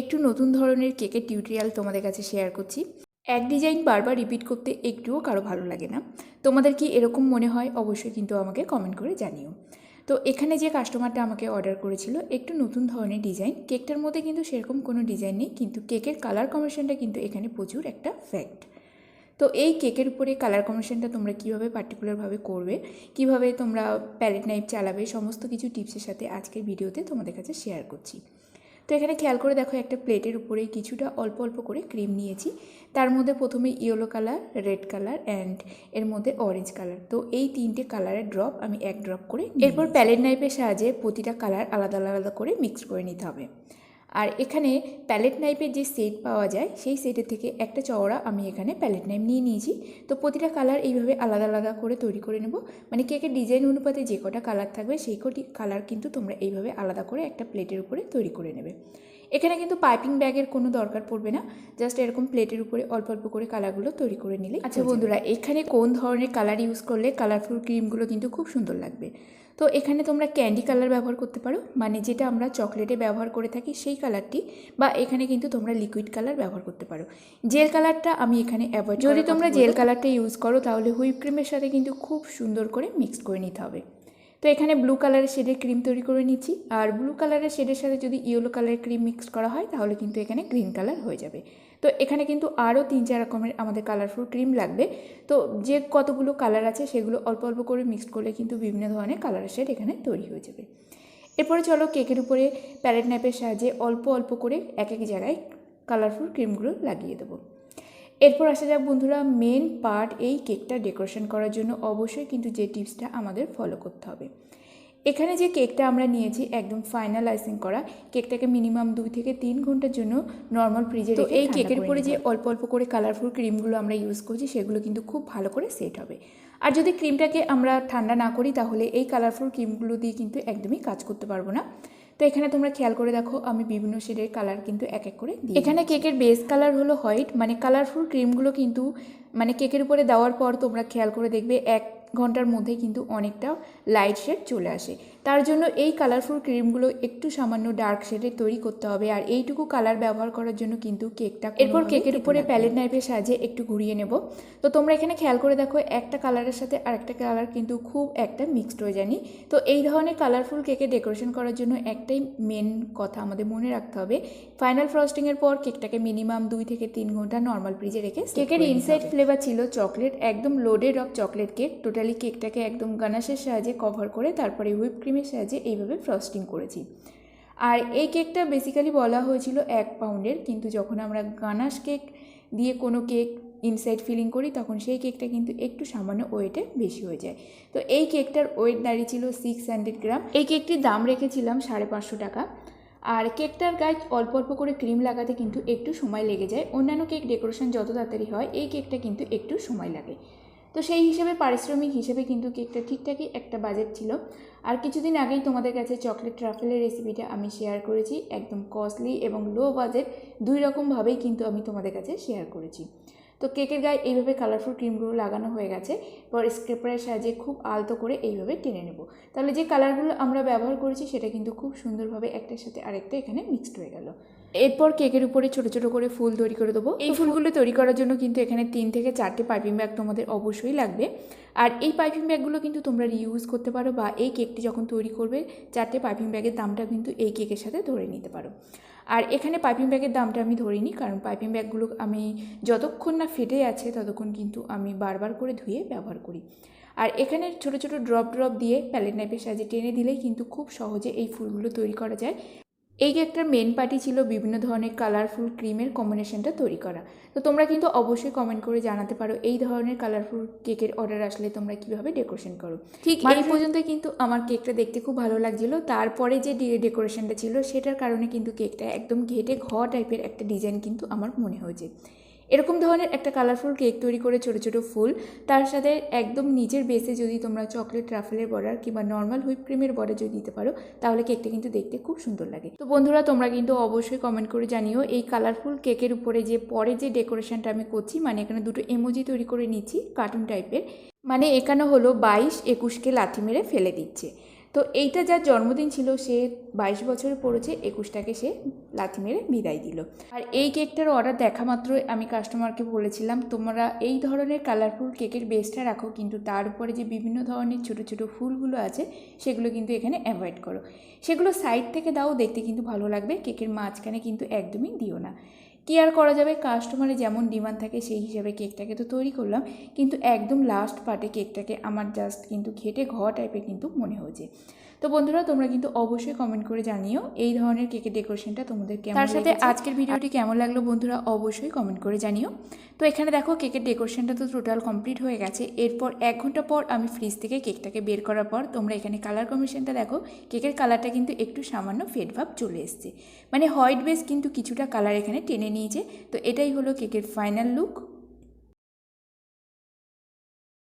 একটু নতুন ধরনের কেকের টিউটোরিয়াল তোমাদের কাছে শেয়ার করছি। এক ডিজাইন বারবার রিপিট করতে একটুও কারও ভালো লাগে না। তোমাদের কি এরকম মনে হয় অবশ্যই কিন্তু আমাকে কমেন্ট করে জানিও। তো এখানে যে কাস্টমারটা আমাকে অর্ডার করেছিল, একটু নতুন ধরনের ডিজাইন কেকটার মধ্যে কিন্তু সেরকম কোনো ডিজাইন নেই, কিন্তু কেকের কালার কম্বিনেশনটা কিন্তু এখানে প্রচুর একটা ফ্যাক্ট তো এই কেকের উপরে কালার কম্বিনেশনটা তোমরা কীভাবে পার্টিকুলারভাবে করবে, কীভাবে তোমরা প্যালেট নাইফ চালাবে, সমস্ত কিছু টিপসের সাথে আজকের ভিডিওতে তোমাদের কাছে শেয়ার করছি। তো এখানে খেয়াল করে দেখো একটা প্লেটের উপরে কিছুটা অল্প অল্প করে ক্রিম নিয়েছি। তার মধ্যে প্রথমে yellow colour red colour and এর মধ্যে অরেঞ্জ কালার। তো এই তিনটে কালারের ড্রপ আমি এক ড্রপ করে এরপর প্যালেট নাইফের সাহায্যে প্রতিটা কালার আলাদা আলাদা করে মিক্স করে নিতে হবে। আর এখানে প্যালেট নাইফের যে সেট পাওয়া যায় সেই সেটের থেকে একটা চওড়া আমি এখানে প্যালেট নাইফ নিয়ে নিয়েছি। তো প্রতিটা কালার এইভাবে আলাদা আলাদা করে তৈরি করে নেব। মানে কেকের ডিজাইন অনুপাতে যে কটা কালার থাকবে সেই কটি কালার কিন্তু তোমরা এইভাবে আলাদা করে একটা প্লেটের উপরে তৈরি করে নেবে। এখানে কিন্তু পাইপিং ব্যাগের কোনো দরকার পড়বে না। জাস্ট এরকম প্লেটের উপরে অল্প অল্প করে কালারগুলো তৈরি করে নিলে আচ্ছা বন্ধুরা এখানে কোন ধরনের কালার ইউজ করলে কালারফুল ক্রিমগুলো কিন্তু খুব সুন্দর লাগবে? তো এখানে তোমরা ক্যান্ডি কালার ব্যবহার করতে পারো। মানে যেটা আমরা চকলেটে ব্যবহার করে থাকি সেই কালারটি বা এখানে কিন্তু তোমরা লিকুইড কালার ব্যবহার করতে পারো। জেল কালারটা আমি এখানে অ্যাভয়েড যদি তোমরা জেল কালারটা ইউজ করো তাহলে হুইপ ক্রিমের সাথে কিন্তু খুব সুন্দর করে মিক্স করে নিতে হবে। তো এখানে ব্লু কালারের শেডের ক্রিম তৈরি করে নিচ্ছি। আর ব্লু কালারের শেডের সাথে যদি ইয়েলো কালারের ক্রিম মিক্স করা হয়, তাহলে কিন্তু এখানে গ্রিন কালার হয়ে যাবে। তো এখানে কিন্তু আরও তিন চার রকমের আমাদের কালারফুল ক্রিম লাগবে। তো যে কতগুলো কালার আছে, সেগুলো অল্প অল্প করে মিক্স করলে কিন্তু বিভিন্ন ধরনের কালারের শেড এখানে তৈরি হয়ে যাবে। এরপরে চলো কেকের উপরে প্যালেট ন্যাপের সাহায্যে অল্প অল্প করে এক এক জায়গায় কালারফুল ক্রিমগুলো লাগিয়ে দেবো। এরপর আসা যাক বন্ধুরা মেন পার্ট এই কেকটা ডেকোরেশন করার জন্য অবশ্যই কিন্তু যে টিপসটা আমাদের ফলো করতে হবে। এখানে যে কেকটা আমরা নিয়েছি একদম ফাইনাল আইসিং করা কেকটাকে মিনিমাম দুই থেকে তিন ঘণ্টার জন্য নর্মাল ফ্রিজে তো এই কেকের উপরে যে অল্প অল্প করে কালারফুল ক্রিমগুলো আমরা ইউজ করছি সেগুলো কিন্তু খুব ভালো করে সেট হবে। আর যদি ক্রিমটাকে আমরা ঠান্ডা না করি তাহলে এই কালারফুল ক্রিমগুলো দিয়ে কিন্তু একদমই কাজ করতে পারব না। তো এখানে তোমরা খেয়াল করে দেখো, আমি বিভিন্ন শেডের কালার কিন্তু এক এক করে দিই। এখানে কেকের বেস কালার হলো হোয়াইট মানে কালারফুল ক্রিমগুলো কিন্তু মানে কেকের উপরে দেওয়ার পর তোমরা খেয়াল করে দেখবে এক ঘণ্টার মধ্যে কিন্তু অনেকটা লাইট শেড চলে আসে। তার জন্য এই কালারফুল ক্রিমগুলো একটু সামান্য ডার্ক শেডে তৈরি করতে হবে আর এইটুকু কালার ব্যবহার করার জন্য কিন্তু কেকটা এরপর কেকের উপরে প্যালেট নাইফের সাহায্যে একটু ঘুরিয়ে নেব। তো তোমরা এখানে খেয়াল করে দেখো একটা কালারের সাথে আরেকটা কালার কিন্তু খুব একটা মিক্সড হয়ে যায়নি। তো এই ধরনের কালারফুল কেকে ডেকোরেশন করার জন্য একটাই মেন কথা আমাদের মনে রাখতে হবে। ফাইনাল ফ্রস্টিংয়ের পর কেকটাকে মিনিমাম দুই থেকে তিন ঘণ্টা নর্মাল ফ্রিজে রেখে কেকের ইনসাইড ফ্লেভার ছিল চকলেট, একদম loaded of chocolate cake totally কেকটাকে একদম গানাশের সাহায্যে কভার করে তারপরে হুইপ ক্রিমের সাহায্যে এইভাবে ফ্রস্টিং করেছি। আর এই কেকটা বেসিক্যালি বলা হয়েছিল এক পাউন্ডের কিন্তু যখন আমরা গানাশ কেক দিয়ে কোনো কেক ইনসাইড ফিলিং করি, তখন সেই কেকটা কিন্তু একটু সামান্য ওয়েটে বেশি হয়ে যায়। তো এই কেকটার ওয়েট দাঁড়িয়েছিল সিক্স হান্ড্রেড গ্রাম এই কেকটির দাম রেখেছিলাম সাড়ে পাঁচশো টাকা। আর কেকটার গায়ে অল্প অল্প করে ক্রিম লাগাতে কিন্তু একটু সময় লেগে যায়। অন্যান্য কেক ডেকোরেশন যত তাড়াতাড়ি হয়, এই কেকটা কিন্তু একটু সময় লাগে। তো সেই হিসেবে পারিশ্রমিক হিসেবে কিন্তু কেকটা ঠিকঠাকই একটা বাজেট ছিল। আর কিছুদিন আগেই তোমাদের কাছে চকলেট ট্রাফেলের রেসিপিটা আমি শেয়ার করেছি, একদম কস্টলি এবং লো বাজেট দুই রকমভাবেই কিন্তু আমি তোমাদের কাছে শেয়ার করেছি। তো কেকের গায়ে এইভাবে কালারফুল ক্রিমগুলো লাগানো হয়ে গেছে। পর স্ক্রেপারের সাহায্যে খুব আলতো করে এইভাবে টেনে নেব। তাহলে যে কালারগুলো আমরা ব্যবহার করেছি সেটা কিন্তু খুব সুন্দরভাবে একটার সাথে আরেকটা এখানে মিক্সড হয়ে গেল। এরপর কেকের উপরে ছোট ছোট করে ফুল তৈরি করে দেবো। এই ফুলগুলো তৈরি করার জন্য কিন্তু এখানে তিন থেকে চারটে পাইপিং ব্যাগ তোমাদের অবশ্যই লাগবে। আর এই পাইপিং ব্যাগগুলো কিন্তু তোমরা রিউজ করতে পারো বা এই কেকটি যখন তৈরি করবে চারটে পাইপিং ব্যাগের দামটা কিন্তু এই কেকের সাথে ধরে নিতে পারো। আর এখানে পাইপিং ব্যাগের দামটা আমি ধরিনি, কারণ পাইপিং ব্যাগগুলো আমি যতক্ষণ না ফেটে আছে ততক্ষণ কিন্তু আমি বারবার করে ধুয়ে ব্যবহার করি। আর এখানে ছোট ছোট ড্রপ ড্রপ দিয়ে প্যালেট নাইপের সাহায্যে টেনে দিলেই কিন্তু খুব সহজে এই ফুলগুলো তৈরি করা যায়। এই কেকটার মেন পার্টি ছিল বিভিন্ন ধরনের কালারফুল ক্রিমের কম্বিনেশনটা তৈরি করা। তো তোমরা কিন্তু অবশ্যই কমেন্ট করে জানাতে পারো এই ধরনের কালারফুল কেকের অর্ডার আসলে তোমরা কীভাবে ডেকোরেশন করো। ঠিক এই পর্যন্ত কিন্তু আমার কেকটা দেখতে খুব ভালো লাগছিল। তারপরে যে ডেকোরেশনটা ছিল সেটার কারণে কিন্তু কেকটা একদম ঘেটে ঘ টাইপের একটা ডিজাইন কিন্তু আমার মনে হয়েছে। এরকম ধরনের একটা কালারফুল কেক তৈরি করে ছোট ছোট ফুল, তার সাথে একদম নিজের বেসে যদি তোমরা চকলেট রাফেলের বর্ডার কিংবা নর্মাল হুইপ ক্রিমের বর্ডার যদি দিতে পারো, তাহলে কেকটা কিন্তু দেখতে খুব সুন্দর লাগে। তো বন্ধুরা, তোমরা কিন্তু অবশ্যই কমেন্ট করে জানিও এই কালারফুল কেকের উপরে যে পরে যে ডেকোরেশনটা আমি করছি মানে এখানে দুটো এমোজি তৈরি করে নিচ্ছি কার্টুন টাইপের মানে এখানে হলো বাইশ একুশকে লাথি মেরে ফেলে দিচ্ছে। তো এইটা যার জন্মদিন ছিল, সে বাইশ বছরে পড়েছে, একুশটাকে সে লাথি মেরে বিদায় দিল। আর এই কেকটার অর্ডার দেখা মাত্রই আমি কাস্টমারকে বলেছিলাম, তোমরা এই ধরনের কালারফুল কেকের বেসটা রাখো, কিন্তু তার উপরে যে বিভিন্ন ধরনের ছোট ছোট ফুলগুলো আছে, সেগুলো কিন্তু এখানে অ্যাভয়েড করো। সেগুলো সাইড থেকে দাও, দেখতে কিন্তু ভালো লাগবে, কেকের মাঝখানে কিন্তু একদমই দিও না। কি আর করা যাবে কাস্টমারের যেমন ডিমান্ড থাকে সেই হিসাবে কেকটাকে তো তৈরি করলাম। কিন্তু একদম লাস্ট পার্টে কেকটাকে আমার জাস্ট কিন্তু ঘেটে ঘ টাইপের কিন্তু মনে হয়েছে। তো বন্ধুরা তোমরা কিন্তু অবশ্যই কমেন্ট করে জানিও এই ধরনের কেকের ডেকোরেশনটা তোমাদের কেমন তার সাথে আজকের ভিডিওটি কেমন লাগল বন্ধুরা অবশ্যই কমেন্ট করে জানিও। তো এখানে দেখো কেকের ডেকোরেশনটা তো টোটাল কমপ্লিট হয়ে গেছে। এরপর এক ঘণ্টা পর আমি ফ্রিজ থেকে কেকটাকে বের করার পর তোমরা এখানে কালার কম্বিনেশনটা দেখো কেকের কালারটা কিন্তু একটু সামান্য ফেড ভাব চলে এসছে। মানে হোয়াইট বেস কিন্তু কিছুটা কালার এখানে টেনে নিয়েছে। তো এটাই হলো কেকের ফাইনাল লুক